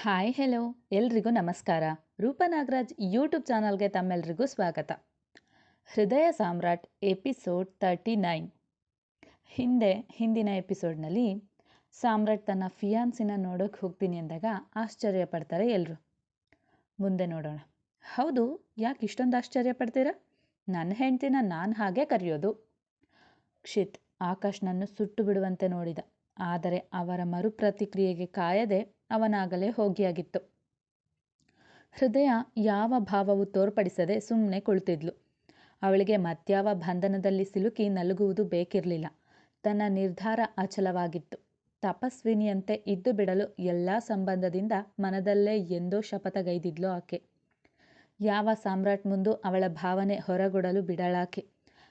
Hi hello ಎಲ್ರಿಗೂ ನಮಸ್ಕಾರ. ರೂಪ ನಾಗರಾಜ್ ಯೂಟ್ಯೂಬ್ ಚಾನಲ್ಗೆ ತಮ್ಮೆಲ್ರಿಗೂ ಸ್ವಾಗತ. ಹೃದಯ ಸಾಮ್ರಾಟ್ ಎಪಿಸೋಡ್ ತರ್ಟಿ ನೈನ್. ಹಿಂದೆ, ಹಿಂದಿನ ಎಪಿಸೋಡ್ನಲ್ಲಿ ಸಾಮ್ರಾಟ್ ತನ್ನ ಫಿಯಾನ್ಸಿನ ನೋಡೋಕೆ ಹೋಗ್ತೀನಿ ಅಂದಾಗ ಆಶ್ಚರ್ಯ ಪಡ್ತಾರೆ ಎಲ್ಲರೂ ಮುಂದೆ ನೋಡೋಣ. ಹೌದು, ಯಾಕೆ ಇಷ್ಟೊಂದು ಆಶ್ಚರ್ಯ ಪಡ್ತೀರಾ? ನನ್ನ ಹೆಂಡ್ತಿನ ನಾನು ಹಾಗೆ ಕರೆಯೋದು. ಕ್ಷಿತ್ ಆಕಾಶ್ನನ್ನು ಸುಟ್ಟು ಬಿಡುವಂತೆ ನೋಡಿದ. ಆದರೆ ಅವರ ಮರುಪ್ರತಿಕ್ರಿಯೆಗೆ ಕಾಯದೆ ಅವನಾಗಲೇ ಹೋಗಿಯಾಗಿತ್ತು. ಹೃದಯ ಯಾವ ಭಾವವು ತೋರ್ಪಡಿಸದೆ ಸುಮ್ಮನೆ ಕುಳಿತಿದ್ಲು. ಅವಳಿಗೆ ಮತ್ಯಾವ ಬಂಧನದಲ್ಲಿ ಸಿಲುಕಿ ನಲುಗುವುದು ಬೇಕಿರಲಿಲ್ಲ. ತನ್ನ ನಿರ್ಧಾರ ಅಚಲವಾಗಿತ್ತು. ತಪಸ್ವಿನಿಯಂತೆ ಇದ್ದು ಬಿಡಲು ಎಲ್ಲ ಸಂಬಂಧದಿಂದ ಮನದಲ್ಲೇ ಎಂದೋ ಶಪಥಗೈದಿದ್ಲು ಆಕೆ. ಯಾವ ಸಾಮ್ರಾಟ್ ಮುಂದೂ ಅವಳ ಭಾವನೆ ಹೊರಗೊಡಲು ಬಿಡಳಾಕೆ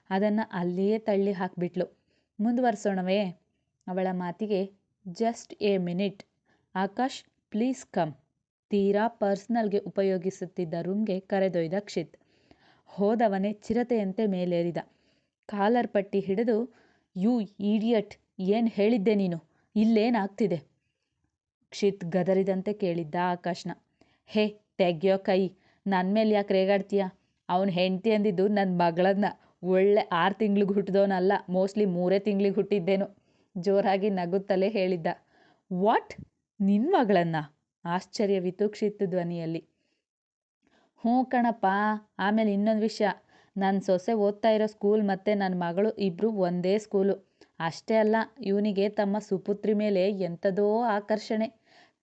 ಅದನ್ನು ಅಲ್ಲಿಯೇ ತಳ್ಳಿ ಹಾಕಿಬಿಟ್ಲು. ಮುಂದುವರ್ಸೋಣವೇ? ಅವಳ ಮಾತಿಗೆ, just a minute, Akash please come. ತೀರಾ ಪರ್ಸ್ನಲ್ಗೆ ಉಪಯೋಗಿಸುತ್ತಿದ್ದ ರೂಮ್ಗೆ ಕರೆದೊಯ್ದ ಕ್ಷಿತ್. ಹೋದವನೇ ಚಿರತೆಯಂತೆ ಮೇಲೇರಿದ. ಕಾಲರ್ ಪಟ್ಟಿ ಹಿಡಿದು, ಯು ಈಡಿಯಟ್, ಏನು ಹೇಳಿದ್ದೆ ನೀನು? ಇಲ್ಲೇನಾಗ್ತಿದೆ? ಕ್ಷಿತ್ ಗದರಿದಂತೆ ಕೇಳಿದ್ದ ಆಕಾಶ್ನ. ಹೇ, ತೆಗ್ಯೋ ಕೈ. ನನ್ನ ಮೇಲೆ ಯಾಕೆ ರೇಗಾಡ್ತೀಯ? ಅವನು ಹೆಂಡತಿ ಅಂದಿದ್ದು ನನ್ನ ಮಗಳನ್ನ ಒಳ್ಳೆ ಆರು ತಿಂಗ್ಳಿಗೆ ಹುಟ್ಟಿದವನಲ್ಲ ಮೋಸ್ಟ್ಲಿ ಮೂರೇ ತಿಂಗ್ಳಿಗೆ ಹುಟ್ಟಿದ್ದೇನು. ಜೋರಾಗಿ ನಗುತ್ತಲೇ ಹೇಳಿದ್ದ. ವಾಟ್? ನಿನ್ನ ಮಗಳನ್ನ? ಆಶ್ಚರ್ಯವಿತ್ತು ಕ್ಷಿತ್ ಧ್ವನಿಯಲ್ಲಿ. ಹ್ಞೂ ಕಣಪ್ಪ, ಆಮೇಲೆ ಇನ್ನೊಂದು ವಿಷಯ. ನನ್ನ ಸೊಸೆ ಓದ್ತಾ ಇರೋ ಸ್ಕೂಲ್ ಮತ್ತು ನನ್ನ ಮಗಳು ಇಬ್ಬರು ಒಂದೇ ಸ್ಕೂಲು. ಅಷ್ಟೇ ಅಲ್ಲ, ಇವನಿಗೆ ತಮ್ಮ ಸುಪುತ್ರಿ ಮೇಲೆ ಎಂಥದೋ ಆಕರ್ಷಣೆ.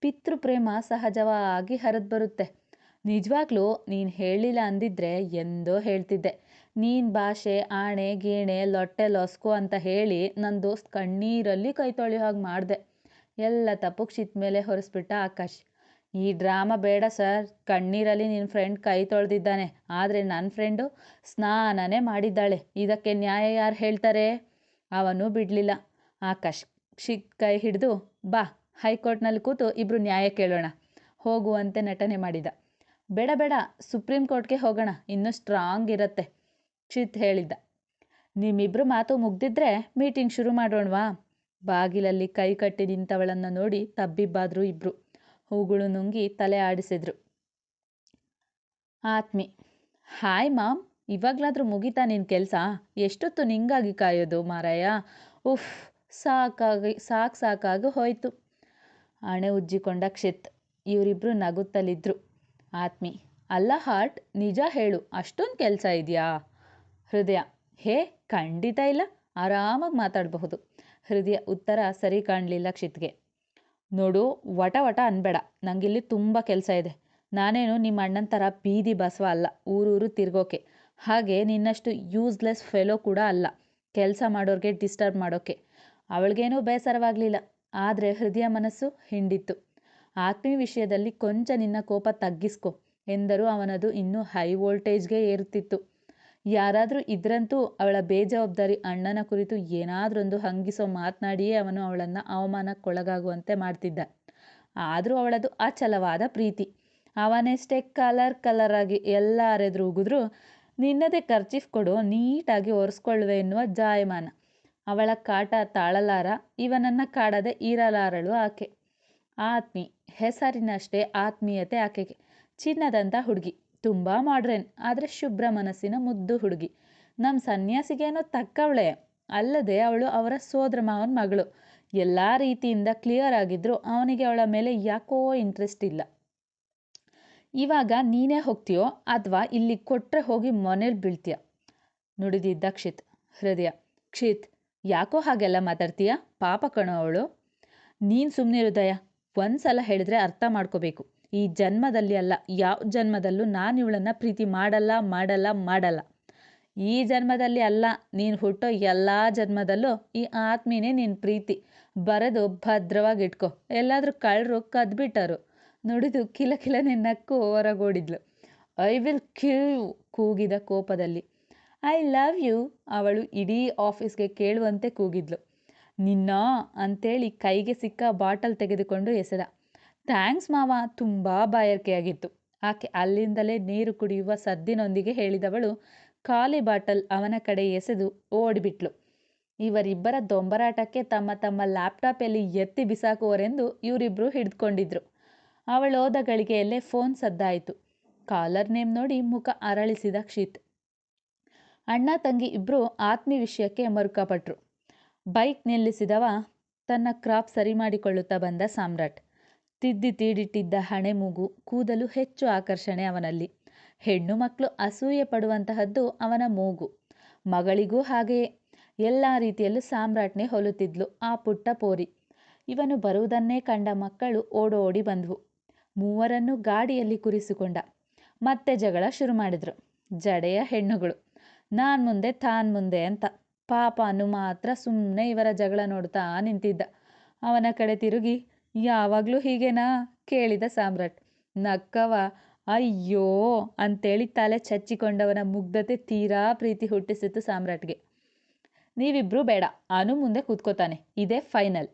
ಪಿತೃಪ್ರೇಮ ಸಹಜವಾಗಿ ಹರಿದು ಬರುತ್ತೆ ನಿಜವಾಗ್ಲೂ ನೀನು ಹೇಳಿಲ್ಲ ಅಂದಿದ್ರೆ ಎಂದೋ ಹೇಳ್ತಿದ್ದೆ. ನೀನು ಭಾಷೆ, ಆಣೆ, ಗೀಣೆ, ಲೊಟ್ಟೆ, ಲೊಸ್ಕು ಅಂತ ಹೇಳಿ ನನ್ನ ದೋಸ್ತ್ ಕಣ್ಣೀರಲ್ಲಿ ಕೈ ತೊಳೆಯೋ ಹಾಗೆ ಮಾಡಿದೆ. ಎಲ್ಲ ತಪ್ಪು ಕ್ಷಿತ್ ಮೇಲೆ ಹೊರಿಸ್ಬಿಟ್ಟ ಆಕಾಶ್. ಈ ಡ್ರಾಮಾ ಬೇಡ ಸರ್. ಕಣ್ಣೀರಲ್ಲಿ ನಿನ್ನ ಫ್ರೆಂಡ್ ಕೈ ತೊಳೆದಿದ್ದಾನೆ. ಆದರೆ ನನ್ನ ಫ್ರೆಂಡು ಸ್ನಾನನೇ ಮಾಡಿದ್ದಾಳೆ. ಇದಕ್ಕೆ ನ್ಯಾಯ ಯಾರು ಹೇಳ್ತಾರೆ? ಅವನು ಬಿಡಲಿಲ್ಲ. ಆಕಾಶ್ ಕ್ಷಿತ್ ಕೈ ಹಿಡಿದು, ಬಾ, ಹೈಕೋರ್ಟ್ನಲ್ಲಿ ಕೂತು ಇಬ್ಬರು ನ್ಯಾಯ ಕೇಳೋಣ. ಹೋಗುವಂತೆ ನಟನೆ ಮಾಡಿದ. ಬೇಡ ಬೇಡ ಸುಪ್ರೀಂ ಕೋರ್ಟ್ಗೆ ಹೋಗೋಣ, ಇನ್ನೂ ಸ್ಟ್ರಾಂಗ್ ಇರುತ್ತೆ, ಚಿತ್ ಹೇಳಿದ್ದ. ನಿಮ್ಮಿಬ್ಬರು ಮಾತು ಮುಗ್ದಿದ್ರೆ ಮೀಟಿಂಗ್ ಶುರು ಮಾಡೋಣವಾ? ಬಾಗಿಲಲ್ಲಿ ಕೈ ಕಟ್ಟಿ ನಿಂತವಳನ್ನು ನೋಡಿ ತಬ್ಬಿಬ್ಬಾದ್ರು ಇಬ್ರು. ಹೂಗಳು ನುಂಗಿ ತಲೆ ಆಡಿಸಿದ್ರು. ಆತ್ಮಿ, ಹಾಯ್ ಮಾಮ್, ಇವಾಗ್ಲಾದ್ರೂ ಮುಗಿತಾ ನಿನ್ನ ಕೆಲಸ? ಎಷ್ಟೊತ್ತು ನಿಂಗಾಗಿ ಕಾಯೋದು ಮಾರಾಯ? ಉಫ್, ಸಾಕಾಗಿ, ಸಾಕು ಸಾಕಾಗಿ ಹೋಯ್ತು. ಹಣೆ ಉಜ್ಜಿಕೊಂಡ ಕ್ಷಿತ್, ಇವರಿಬ್ರು ನಗುತ್ತಲಿದ್ರು. ಆತ್ಮಿ, ಅಲ್ಲ ಹಾರ್ಟ್, ನಿಜ ಹೇಳು, ಅಷ್ಟೊಂದು ಕೆಲಸ ಇದೆಯಾ? ಹೃದಯ, ಹೇ, ಖಂಡಿತ ಇಲ್ಲ, ಆರಾಮಾಗಿ ಮಾತಾಡಬಹುದು. ಹೃದಯ, ಉತ್ತರ ಸರಿ ಕಾಣಲಿಲ್ಲ ಕ್ಷಿತ್ಗೆ. ನೋಡು, ವಟ ವಟ ಅನ್ಬೇಡ ನನಗಿಲ್ಲಿ ತುಂಬ ಕೆಲಸ ಇದೆ. ನಾನೇನು ನಿಮ್ಮ ಅಣ್ಣನ ಥರ ಬೀದಿ ಬಸವ ಅಲ್ಲ, ಊರೂರು ತಿರ್ಗೋಕೆ. ಹಾಗೆ ನಿನ್ನಷ್ಟು ಯೂಸ್ಲೆಸ್ ಫೆಲೋ ಕೂಡ ಅಲ್ಲ, ಕೆಲಸ ಮಾಡೋರಿಗೆ ಡಿಸ್ಟರ್ಬ್ ಮಾಡೋಕೆ. ಅವಳಿಗೇನೂ ಬೇಸರವಾಗಲಿಲ್ಲ, ಆದರೆ ಹೃದಯ ಮನಸ್ಸು ಹಿಂಡಿತ್ತು. ಆತ್ಮೀ ವಿಷಯದಲ್ಲಿ ಕೊಂಚ ನಿನ್ನ ಕೋಪ ತಗ್ಗಿಸ್ಕೊ ಎಂದರು ಅವನದು ಇನ್ನೂ ಹೈ ವೋಲ್ಟೇಜ್ಗೆ ಏರುತ್ತಿತ್ತು. ಯಾರಾದರೂ ಇದ್ರಂತೂ ಅವಳ ಬೇಜವಾಬ್ದಾರಿ ಅಣ್ಣನ ಕುರಿತು ಏನಾದರೊಂದು ಹಂಗಿಸೋ ಮಾತನಾಡಿಯೇ ಅವನು ಅವಳನ್ನು ಅವಮಾನಕ್ಕೊಳಗಾಗುವಂತೆ ಮಾಡ್ತಿದ್ದ. ಆದರೂ ಅವಳದು ಅಚಲವಾದ ಪ್ರೀತಿ. ಅವನೆಷ್ಟೇ ಕಲರ್ ಕಲರ್ ಆಗಿ ಎಲ್ಲರೆದ್ರು ಉಗಿದ್ರು, ನಿನ್ನದೇ ಖರ್ಚಿಫ್ ಕೊಡು, ನೀಟಾಗಿ ಒರೆಸ್ಕೊಳ್ಳುವೆ ಎನ್ನುವ ಜಾಯಮಾನ. ಅವಳ ಕಾಟ ತಾಳಲಾರ, ಇವನನ್ನು ಕಾಡದೆ ಇರಲಾರಳು ಆಕೆ. ಆತ್ಮಿ, ಹೆಸರಿನಷ್ಟೇ ಆತ್ಮೀಯತೆ ಆಕೆಗೆ. ಚಿನ್ನದಂಥ ಹುಡುಗಿ, ತುಂಬ ಮಾಡ್ರೇನ್, ಆದರೆ ಶುಭ್ರ ಮನಸ್ಸಿನ ಮುದ್ದು ಹುಡುಗಿ. ನಮ್ಮ ಸನ್ಯಾಸಿಗೇನೋ ತಕ್ಕವಳೆ. ಅಲ್ಲದೆ ಅವಳು ಅವರ ಸೋದರ ಮಾವನ ಮಗಳು. ಎಲ್ಲ ರೀತಿಯಿಂದ ಕ್ಲಿಯರ್ ಆಗಿದ್ರು ಅವನಿಗೆ ಅವಳ ಮೇಲೆ ಯಾಕೋ ಇಂಟ್ರೆಸ್ಟ್ ಇಲ್ಲ. ಇವಾಗ ನೀನೇ ಹೋಗ್ತೀಯೋ ಅಥವಾ ಇಲ್ಲಿ ಕೊಟ್ಟರೆ ಹೋಗಿ ಮನೇಲಿ ಬೀಳ್ತೀಯ? ನುಡಿದಿದ್ದ ಕ್ಷಿತ್. ಹೃದಯ. ಕ್ಷಿತ್, ಯಾಕೋ ಹಾಗೆಲ್ಲ ಮಾತಾಡ್ತೀಯ? ಪಾಪ ಕಣೋ ಅವಳು. ನೀನು ಸುಮ್ಮನೆ ಹೃದಯ ಒಂದು ಸಲ ಹೇಳಿದ್ರೆ ಅರ್ಥ ಮಾಡ್ಕೋಬೇಕು. ಈ ಜನ್ಮದಲ್ಲಿ ಅಲ್ಲ, ಯಾವ ಜನ್ಮದಲ್ಲೂ ನಾನು ಇವಳನ್ನು ಪ್ರೀತಿ ಮಾಡಲ್ಲ ಮಾಡಲ್ಲ ಮಾಡಲ್ಲ. ಈ ಜನ್ಮದಲ್ಲಿ ಅಲ್ಲ, ನೀನು ಹುಟ್ಟೋ ಎಲ್ಲ ಜನ್ಮದಲ್ಲೂ ಈ ಆತ್ಮೀನೇ ನಿನ್ನ ಪ್ರೀತಿ. ಬರೆದು ಭದ್ರವಾಗಿ ಇಟ್ಕೋ ಎಲ್ಲಾದರೂ ಕಳ್ಳರು ಕದ್ಬಿಟ್ಟರು. ನುಡಿದು ಕಿಲ ಕಿಲ ನಕ್ಕು ಹೊರಗೋಡಿದ್ಲು. ಐ ವಿಲ್ ಕಿಲ್ ಕೂಗಿದ ಕೋಪದಲ್ಲಿ. ಐ ಲವ್ ಯು, ಅವಳು ಇಡೀ ಆಫೀಸ್ಗೆ ಕೇಳುವಂತೆ ಕೂಗಿದ್ಲು. ನಿನ್ನ ಅಂತೇಳಿ ಕೈಗೆ ಸಿಕ್ಕ ಬಾಟಲ್ ತೆಗೆದುಕೊಂಡು ಎಸೆದ. ಥ್ಯಾಂಕ್ಸ್ ಮಾವ, ತುಂಬ ಬಾಯಾರಿಕೆಯಾಗಿತ್ತು. ಆಕೆ ಅಲ್ಲಿಂದಲೇ ನೀರು ಕುಡಿಯುವ ಸದ್ದಿನೊಂದಿಗೆ ಹೇಳಿದವಳು, ಖಾಲಿ ಬಾಟಲ್ ಅವನ ಕಡೆ ಎಸೆದು ಓಡಿಬಿಟ್ಲು. ಇವರಿಬ್ಬರ ದೊಂಬರಾಟಕ್ಕೆ ತಮ್ಮ ತಮ್ಮ ಲ್ಯಾಪ್ಟಾಪಲ್ಲಿ ಎತ್ತಿ ಬಿಸಾಕುವರೆಂದು ಇವರಿಬ್ಬರು ಹಿಡಿದುಕೊಂಡಿದ್ರು ಅವಳೋದ ಗಳಿಗೆಯಲ್ಲೇ ಫೋನ್ ಸದ್ದಾಯಿತು. ಕಾಲರ್ ನೇಮ್ ನೋಡಿ ಮುಖ ಅರಳಿಸಿದ ಕ್ಷಿತ್. ಅಣ್ಣ, ತಂಗಿ ಇಬ್ಬರು ಆತ್ಮೀ ವಿಷಯಕ್ಕೆ ಮರುಕಪಟ್ರು. ಬೈಕ್ ನಿಲ್ಲಿಸಿದವ ತನ್ನ ಕ್ರಾಪ್ ಸರಿ ಮಾಡಿಕೊಳ್ಳುತ್ತಾ ಬಂದ ಸಾಮ್ರಾಟ್. ತಿದ್ದಿ ತೀಡಿಟ್ಟಿದ್ದ ಹಣೆ ಮೂಗು ಕೂದಲು ಹೆಚ್ಚು ಆಕರ್ಷಣೆ ಅವನಲ್ಲಿ. ಹೆಣ್ಣು ಮಕ್ಕಳು ಅಸೂಯೆ ಪಡುವಂತಹದ್ದು ಅವನ ಮೂಗು. ಮಗಳಿಗೂ ಹಾಗೆಯೇ. ಎಲ್ಲ ರೀತಿಯಲ್ಲೂ ಸಾಮ್ರಾಟ್ನೇ ಹೊಲುತ್ತಿದ್ಲು ಆ ಪುಟ್ಟ ಪೋರಿ. ಇವನು ಬರುವುದನ್ನೇ ಕಂಡ ಮಕ್ಕಳು ಓಡೋಡಿ ಬಂದ್ವು. ಮೂವರನ್ನು ಗಾಡಿಯಲ್ಲಿ ಕುರಿಸಿಕೊಂಡ. ಮತ್ತೆ ಜಗಳ ಶುರು ಮಾಡಿದ್ರು. ಜಡೆಯ ಹೆಣ್ಣುಗಳು. ನಾನ್ ಮುಂದೆ, ತಾನ್ ಮುಂದೆ ಅಂತ. ಪಾಪ ಅನು ಮಾತ್ರ ಸುಮ್ಮನೆ ಇವರ ಜಗಳ ನೋಡ್ತಾ ನಿಂತಿದ್ದ. ಅವನ ಕಡೆ ತಿರುಗಿ, ಯಾವಾಗಲೂ ಹೀಗೇನಾ? ಕೇಳಿದ ಸಾಮ್ರಾಟ್. ನಕ್ಕವ, ಅಯ್ಯೋ, ಅಂತೇಳಿ ತಲೆ ಚಚ್ಚಿಕೊಂಡವನ ಮುಗ್ಧತೆ ತೀರಾ ಪ್ರೀತಿ ಹುಟ್ಟಿಸಿತ್ತು ಸಾಮ್ರಾಟ್ಗೆ. ನೀವಿಬ್ರೂ ಬೇಡ, ಅನು ಮುಂದೆ ಕೂತ್ಕೋತಾನೆ, ಇದೇ ಫೈನಲ್,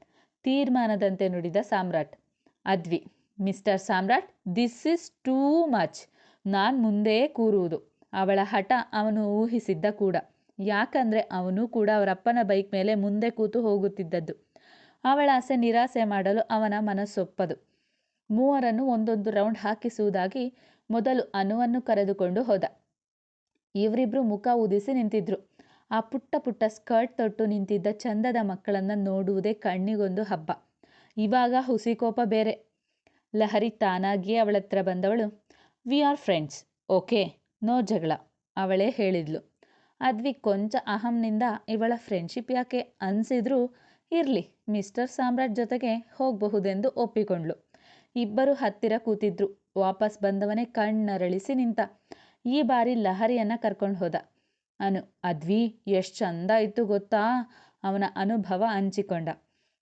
ತೀರ್ಮಾನದಂತೆ ನುಡಿದ Samrat. Advi, mister Samrat, this is too much, ನಾನು ಮುಂದೆ ಕೂರುವುದು, ಅವಳ ಹಠ ಅವನು ಊಹಿಸಿದ್ದ ಕೂಡ. ಯಾಕಂದರೆ ಅವನು ಕೂಡ ಅವರಪ್ಪನ ಬೈಕ್ ಮೇಲೆ ಮುಂದೆ ಕೂತು ಹೋಗುತ್ತಿದ್ದದ್ದು. ಅವಳ ಆಸೆ ನಿರಾಸೆ ಮಾಡಲು ಅವನ ಮನಸ್ಸೊಪ್ಪದು. ಮೂವರನ್ನು ಒಂದೊಂದು ರೌಂಡ್ ಹಾಕಿಸುವುದಾಗಿ ಮೊದಲು ಅನುವನ್ನು ಕರೆದುಕೊಂಡು ಹೋದ. ಇವರಿಬ್ಬರು ಮುಖ ಉದಿಸಿ ನಿಂತಿದ್ರು. ಆ ಪುಟ್ಟ ಪುಟ್ಟ ಸ್ಕರ್ಟ್ ತೊಟ್ಟು ನಿಂತಿದ್ದ ಚಂದದ ಮಕ್ಕಳನ್ನು ನೋಡುವುದೇ ಕಣ್ಣಿಗೊಂದು ಹಬ್ಬ. ಇವಾಗ ಹುಸಿ ಕೋಪ ಬೇರೆ. ಲಹರಿ ತಾನಾಗಿಯೇ ಅವಳತ್ರ ಬಂದವಳು we are friends okay no ಜಗಳ, ಅವಳೇ ಹೇಳಿದ್ಲು. ಅದ್ವಿ ಕೊಂಚ ಅಹಂನಿಂದ ಇವಳ ಫ್ರೆಂಡ್ಶಿಪ್ ಯಾಕೆ ಅನಿಸಿದ್ರೂ ಇರಲಿ ಮಿಸ್ಟರ್ ಸಾಮ್ರಾಟ್ ಜೊತೆಗೆ ಹೋಗಬಹುದೆಂದು ಒಪ್ಪಿಕೊಂಡ್ಳು. ಇಬ್ಬರು ಹತ್ತಿರ ಕೂತಿದ್ರು. ವಾಪಸ್ ಬಂದವನೇ ಕಣ್ಣರಳಿಸಿ ನಿಂತ ಈ ಬಾರಿ ಲಹರಿಯನ್ನ ಕರ್ಕೊಂಡು ಹೋದ. ಅನು, ಅದ್ವಿ, ಎಷ್ಟು ಚಂದ ಇತ್ತು ಗೊತ್ತಾ? ಅವನ ಅನುಭವ ಹಂಚಿಕೊಂಡ.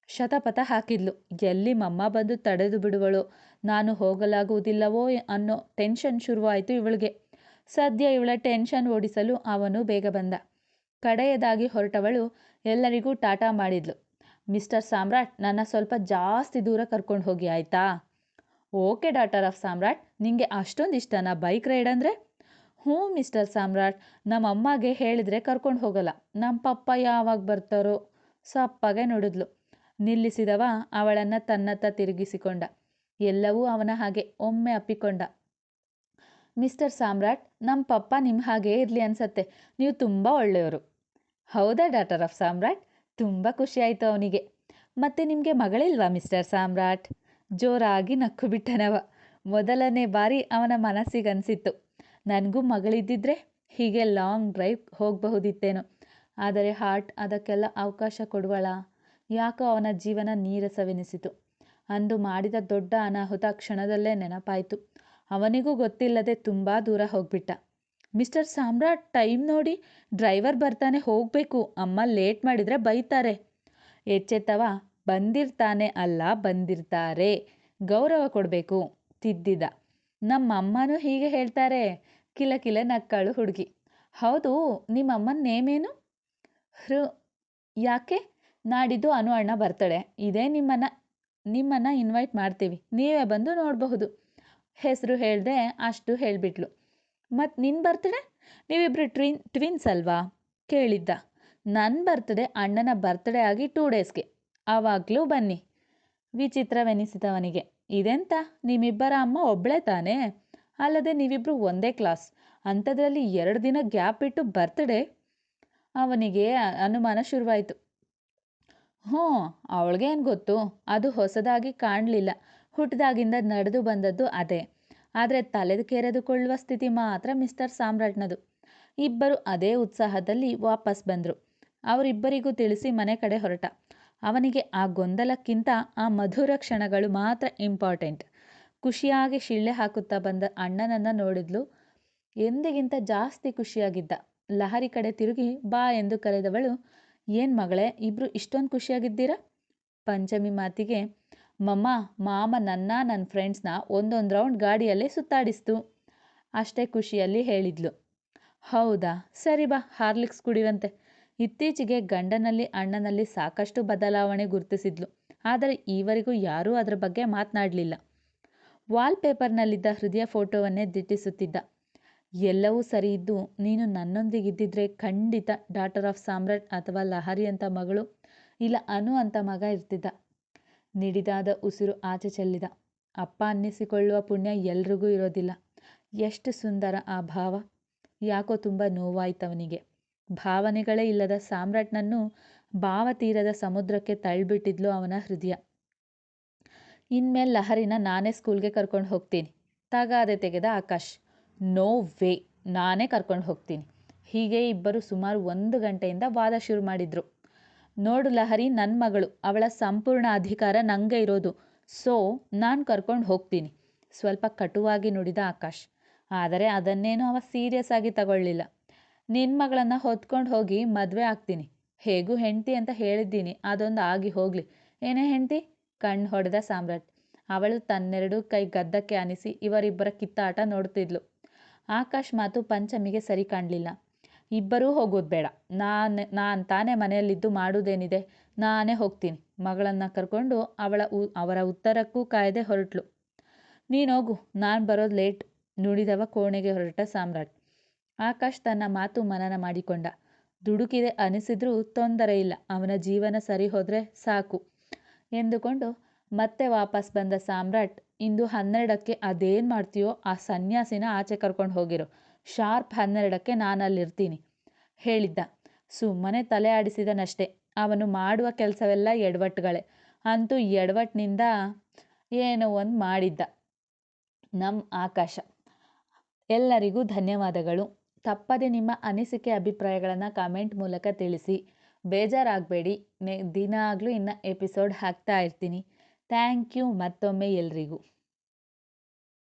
ಶತಪಥ ಹಾಕಿದ್ಲು. ಎಲ್ಲಿ ಮಮ್ಮ ಬಂದು ತಡೆದು ಬಿಡುವಳು? ನಾನು ಹೋಗಲಾಗುವುದಿಲ್ಲವೋ ಅನ್ನೋ ಟೆನ್ಷನ್ ಶುರುವಾಯಿತು ಇವಳಿಗೆ. ಸದ್ಯ ಇವಳ ಟೆನ್ಷನ್ ಓಡಿಸಲು ಅವನು ಬೇಗ ಬಂದ. ಕಡೆಯದಾಗಿ ಹೊರಟವಳು ಎಲ್ಲರಿಗೂ ಟಾಟಾ ಮಾಡಿದ್ಲು. ಮಿಸ್ಟರ್ ಸಾಮ್ರಾಟ್, ನನ್ನ ಸ್ವಲ್ಪ ಜಾಸ್ತಿ ದೂರ ಕರ್ಕೊಂಡು ಹೋಗಿ ಆಯ್ತಾ? ಓಕೆ ಡಾಟರ್ ಆಫ್ ಸಾಮ್ರಾಟ್ ನಿಮಗೆ ಅಷ್ಟೊಂದು ಇಷ್ಟನಾ ಬೈಕ್ ರೈಡ್ ಅಂದರೆ? ಹ್ಞೂ ಮಿಸ್ಟರ್ ಸಾಮ್ರಾಟ್, ನಮ್ಮ ಅಮ್ಮಗೆ ಹೇಳಿದರೆ ಕರ್ಕೊಂಡು ಹೋಗಲ್ಲ. ನಮ್ಮ ಪಪ್ಪ ಯಾವಾಗ ಬರ್ತಾರೋ? ಸಪ್ಪಗೆ ನೋಡಿದ್ಲು. ನಿಲ್ಲಿಸಿದವ ಅವಳನ್ನು ತನ್ನತ್ತ ತಿರುಗಿಸಿಕೊಂಡ. ಎಲ್ಲವೂ ಅವನ ಹಾಗೆ ಒಮ್ಮೆ ಅಪ್ಪಿಕೊಂಡ. ಮಿಸ್ಟರ್ ಸಾಮ್ರಾಟ್ ನಮ್ಮ ಪಪ್ಪ ನಿಮ್ಮ ಹಾಗೇ ಇರಲಿ ಅನ್ಸತ್ತೆ. ನೀವು ತುಂಬ ಒಳ್ಳೆಯವರು. ಹೌದಾ, ಡಾಟರ್ ಆಫ್ ಸಾಮ್ರಾಟ್? ತುಂಬ ಖುಷಿಯಾಯಿತು ಅವನಿಗೆ. ಮತ್ತೆ ನಿಮಗೆ ಮಗಳಿಲ್ವಾ, ಮಿಸ್ಟರ್ ಸಾಮ್ರಾಟ್? ಜೋರಾಗಿ ನಕ್ಕು ಬಿಟ್ಟನವ. ಮೊದಲನೇ ಬಾರಿ ಅವನ ಮನಸ್ಸಿಗನ್ಸಿತ್ತು ನನಗೂ ಮಗಳಿದ್ದಿದ್ರೆ ಹೀಗೆ ಲಾಂಗ್ ಡ್ರೈವ್ ಹೋಗಬಹುದಿತ್ತೇನೋ. ಆದರೆ ಹಾರ್ಟ್ ಅದಕ್ಕೆಲ್ಲ ಅವಕಾಶ ಕೊಡುವಳ? ಯಾಕೋ ಅವನ ಜೀವನ ನೀರಸವೆನಿಸಿತು. ಅಂದು ಮಾಡಿದ ದೊಡ್ಡ ಅನಾಹುತ ಕ್ಷಣದಲ್ಲೇ ನೆನಪಾಯಿತು. ಅವನಿಗೂ ಗೊತ್ತಿಲ್ಲದೆ ತುಂಬ ದೂರ ಹೋಗ್ಬಿಟ್ಟ. ಮಿಸ್ಟರ್ ಸಾಮ್ರಾಟ್ ಟೈಮ್ ನೋಡಿ ಡ್ರೈವರ್ ಬರ್ತಾನೆ ಹೋಗಬೇಕು, ಅಮ್ಮ ಲೇಟ್ ಮಾಡಿದರೆ ಬೈತಾರೆ. ಎಚ್ಚೆತ್ತವ, ಬಂದಿರ್ತಾನೆ ಅಲ್ಲ, ಬಂದಿರ್ತಾರೆ, ಗೌರವ ಕೊಡಬೇಕು, ತಿದ್ದಿದ. ನಮ್ಮ ಅಮ್ಮನೂ ಹೀಗೆ ಹೇಳ್ತಾರೆ, ಕಿಲ ಕಿಲ ನಕ್ಕಳು ಹುಡುಗಿ. ಹೌದು ನಿಮ್ಮಮ್ಮನ ನೇಮೇನು? ಹೃ ಯಾಕೆ? ನಾಡಿದ್ದು ಅನು ಅಣ್ಣ ಬರ್ತಾಳೆ, ಇದೇ ನಿಮ್ಮನ್ನ, ನಿಮ್ಮನ್ನು ಇನ್ವೈಟ್ ಮಾಡ್ತೀವಿ. ನೀವೇ ಬಂದು ನೋಡಬಹುದು. ಹೆಸರು ಹೇಳಿದೆ ಅಷ್ಟು ಹೇಳಿಬಿಟ್ಲು. ಮತ್ತು ನಿನ್ನ ಬರ್ತ್ಡೇ ನೀವಿಬ್ಬರು ಟ್ವಿನ್ ಟ್ವಿನ್ಸ್ ಅಲ್ವಾ? ಕೇಳಿದ್ದ. ನನ್ನ ಬರ್ತ್ಡೇ ಅಣ್ಣನ ಬರ್ತಡೇ ಆಗಿ ಟೂ ಡೇಸ್ಗೆ ಆವಾಗಲೂ ಬನ್ನಿ. ವಿಚಿತ್ರವೆನಿಸಿದವನಿಗೆ. ಇದೆಂತ? ನಿಮ್ಮಿಬ್ಬರ ಅಮ್ಮ ಒಬ್ಬಳೇ ತಾನೇ? ಅಲ್ಲದೆ ನೀವಿಬ್ಬರು ಒಂದೇ ಕ್ಲಾಸ್ ಅಂಥದ್ರಲ್ಲಿ ಎರಡು ದಿನ ಗ್ಯಾಪ್ ಇಟ್ಟು ಬರ್ತಡೇ ಅವನಿಗೆ ಅನುಮಾನ ಶುರುವಾಯಿತು. ಹ್ಞೂ, ಅವಳಿಗೇನು ಗೊತ್ತು? ಅದು ಹೊಸದಾಗಿ ಕಾಣಲಿಲ್ಲ. ಹುಟ್ಟಿದಾಗಿಂದ ನಡೆದು ಬಂದದ್ದು ಅದೇ. ಆದರೆ ತಲೆದು ಕೆರೆದುಕೊಳ್ಳುವ ಸ್ಥಿತಿ ಮಾತ್ರ ಮಿಸ್ಟರ್ ಸಾಮ್ರಾಟ್ನದು. ಇಬ್ಬರು ಅದೇ ಉತ್ಸಾಹದಲ್ಲಿ ವಾಪಸ್ ಬಂದರು. ಅವರಿಬ್ಬರಿಗೂ ತಿಳಿಸಿ ಮನೆ ಕಡೆ ಹೊರಟ. ಅವನಿಗೆ ಆ ಗೊಂದಲಕ್ಕಿಂತ ಆ ಮಧುರ ಕ್ಷಣಗಳು ಮಾತ್ರ ಇಂಪಾರ್ಟೆಂಟ್. ಖುಷಿಯಾಗಿ ಶಿಳ್ಳೆ ಹಾಕುತ್ತಾ ಬಂದ ಅಣ್ಣನನ್ನು ನೋಡಿದ್ಲು. ಎಂದಿಗಿಂತ ಜಾಸ್ತಿ ಖುಷಿಯಾಗಿದ್ದ. ಲಹರಿ ಕಡೆ ತಿರುಗಿ ಬಾ ಎಂದು ಕರೆದವಳು, ಏನು ಮಗಳೇ ಇಬ್ಬರು ಇಷ್ಟೊಂದು ಖುಷಿಯಾಗಿದ್ದೀರಾ? ಪಂಚಮಿ ಮಾತಿಗೆ ಮಮ್ಮ, ಮಾಮ ನನ್ನ ನನ್ನ ಫ್ರೆಂಡ್ಸ್ನ ಒಂದೊಂದು ರೌಂಡ್ ಗಾಡಿಯಲ್ಲೇ ಸುತ್ತಾಡಿಸ್ತು. ಅಷ್ಟೇ ಖುಷಿಯಲ್ಲಿ ಹೇಳಿದ್ಲು. ಹೌದಾ? ಸರಿ ಬಾ, ಹಾರ್ಲಿಕ್ಸ್ ಕುಡಿವಂತೆ. ಇತ್ತೀಚೆಗೆ ಗಂಡನಲ್ಲಿ, ಅಣ್ಣನಲ್ಲಿ ಸಾಕಷ್ಟು ಬದಲಾವಣೆ ಗುರುತಿಸಿದ್ಲು. ಆದರೆ ಈವರೆಗೂ ಯಾರೂ ಅದರ ಬಗ್ಗೆ ಮಾತನಾಡಲಿಲ್ಲ. ವಾಲ್ಪೇಪರ್ನಲ್ಲಿದ್ದ ಹೃದಯ ಫೋಟೋವನ್ನೇ ದಿಟ್ಟಿಸುತ್ತಿದ್ದ. ಎಲ್ಲವೂ ಸರಿ ಇದ್ದು ನೀನು ನನ್ನೊಂದಿಗಿದ್ದಿದ್ರೆ ಖಂಡಿತ ಡಾಟರ್ ಆಫ್ ಸಾಮ್ರಾಟ್ ಅಥವಾ ಲಹರಿ ಅಂತ ಮಗಳು ಇಲ್ಲ ಅನು ಅಂತ ಮಗ ಇರ್ತಿದ್ದ. ನಿಡಿದಾದ ಉಸಿರು ಆಚೆ ಚೆಲ್ಲಿದ. ಅಪ್ಪ ಅನ್ನಿಸಿಕೊಳ್ಳುವ ಪುಣ್ಯ ಎಲ್ರಿಗೂ ಇರೋದಿಲ್ಲ. ಎಷ್ಟು ಸುಂದರ ಆ ಭಾವ. ಯಾಕೋ ತುಂಬ ನೋವಾಯ್ತವನಿಗೆ. ಭಾವನೆಗಳೇ ಇಲ್ಲದ ಸಾಮ್ರಾಟ್ನನ್ನು ಭಾವತೀರದ ಸಮುದ್ರಕ್ಕೆ ತಳ್ಳಿಬಿಟ್ಟಿದ್ಲು ಅವನ ಹೃದಯ. ಇನ್ಮೇಲೆ ಲಹರಿನ ನಾನೇ ಸ್ಕೂಲ್ಗೆ ಕರ್ಕೊಂಡು ಹೋಗ್ತೀನಿ. ತಗಾದೆ ತೆಗೆದ ಆಕಾಶ್. No way. ನಾನೇ ಕರ್ಕೊಂಡು ಹೋಗ್ತೀನಿ. ಹೀಗೆ ಇಬ್ಬರು ಸುಮಾರು ಒಂದು ಗಂಟೆಯಿಂದ ವಾದ ಶುರು ಮಾಡಿದ್ರು. ನೋಡು ಲಹರಿ ನನ್ನ ಮಗಳು, ಅವಳ ಸಂಪೂರ್ಣ ಅಧಿಕಾರ ನನಗೆ ಇರೋದು. ಸೊ, ನಾನು ಕರ್ಕೊಂಡು ಹೋಗ್ತೀನಿ. ಸ್ವಲ್ಪ ಕಟುವಾಗಿ ನುಡಿದ ಆಕಾಶ್. ಆದರೆ ಅದನ್ನೇನು ಅವ ಸೀರಿಯಸ್ ಆಗಿ ತಗೊಳ್ಳಿಲ್ಲ. ನಿನ್ನ ಮಗಳನ್ನು ಹೊತ್ಕೊಂಡು ಹೋಗಿ ಮದುವೆ ಆಗ್ತೀನಿ. ಹೇಗೂ ಹೆಂಡತಿ ಅಂತ ಹೇಳಿದ್ದೀನಿ, ಅದೊಂದು ಆಗಿ ಹೋಗ್ಲಿ. ಏನೇ ಹೆಂಡತಿ? ಕಣ್ಣು ಹೊಡೆದ ಸಾಮ್ರಾಟ್. ಅವಳು ತನ್ನೆರಡು ಕೈ ಗದ್ದಕ್ಕೆ ಅನಿಸಿ ಇವರಿಬ್ಬರ ಕಿತ್ತಾಟ ನೋಡ್ತಿದ್ಲು. ಆಕಾಶ್ ಮಾತು ಪಂಚಮಿಗೆ ಸರಿ ಕಾಣಲಿಲ್ಲ. ಇಬ್ಬರೂ ಹೋಗೋದು ಬೇಡ. ನಾನು ನಾನು ತಾನೇ ಮನೆಯಲ್ಲಿದ್ದು ಮಾಡೋದೇನಿದೆ, ನಾನೇ ಹೋಗ್ತೀನಿ. ಮಗಳನ್ನು ಕರ್ಕೊಂಡು ಅವಳ ಉ, ಅವರ ಉತ್ತರಕ್ಕೂ ಕಾಯದೆ ಹೊರಟಳು ನೀನು ಹೋಗು, ನಾನು ಬರೋದು ಲೇಟ್. ನುಡಿದವ ಕೋಣೆಗೆ ಹೊರಟ ಸಾಮ್ರಾಟ್. ಆಕಾಶ್ ತನ್ನ ಮಾತು ಮನನ ಮಾಡಿಕೊಂಡ. ದುಡುಕಿದೆ ಅನಿಸಿದ್ರೂ ತೊಂದರೆ ಇಲ್ಲ. ಅವನ ಜೀವನ ಸರಿ ಹೋದರೆ ಸಾಕು. ಎಂದುಕೊಂಡು ಮತ್ತೆ ವಾಪಸ್ ಬಂದ ಸಾಮ್ರಾಟ್, ಇಂದು ಹನ್ನೆರಡಕ್ಕೆ ಅದೇನು ಮಾಡ್ತೀಯೋ ಆ ಸನ್ಯಾಸಿನ ಆಚೆ ಕರ್ಕೊಂಡು ಹೋಗಿರೋ. ಶಾರ್ಪ್ ಹನ್ನೆರಡಕ್ಕೆ ನಾನಲ್ಲಿರ್ತೀನಿ, ಹೇಳಿದ್ದ. ಸುಮ್ಮನೆ ತಲೆ ಆಡಿಸಿದನಷ್ಟೆ. ಅವನು ಮಾಡುವ ಕೆಲಸವೆಲ್ಲ ಎಡವಟ್ಟುಗಳೇ ಅಂತೂ ಎಡವಟ್ಟಿನಿಂದ ಏನೋ ಒಂದು ಮಾಡಿದ್ದ. ನಮ್ಮ ಆಕಾಶ. ಎಲ್ಲರಿಗೂ ಧನ್ಯವಾದಗಳು. ತಪ್ಪದೆ ನಿಮ್ಮ ಅನಿಸಿಕೆ ಅಭಿಪ್ರಾಯಗಳನ್ನು ಕಾಮೆಂಟ್ ಮೂಲಕ ತಿಳಿಸಿ. ಬೇಜಾರಾಗಬೇಡಿ. ನೆ ದಿನಾಗಲೂ ಇನ್ನು ಎಪಿಸೋಡ್ ಹಾಕ್ತಾ ಇರ್ತೀನಿ. ಥ್ಯಾಂಕ್ ಯು ಮತ್ತೊಮ್ಮೆ ಎಲ್ರಿಗೂ.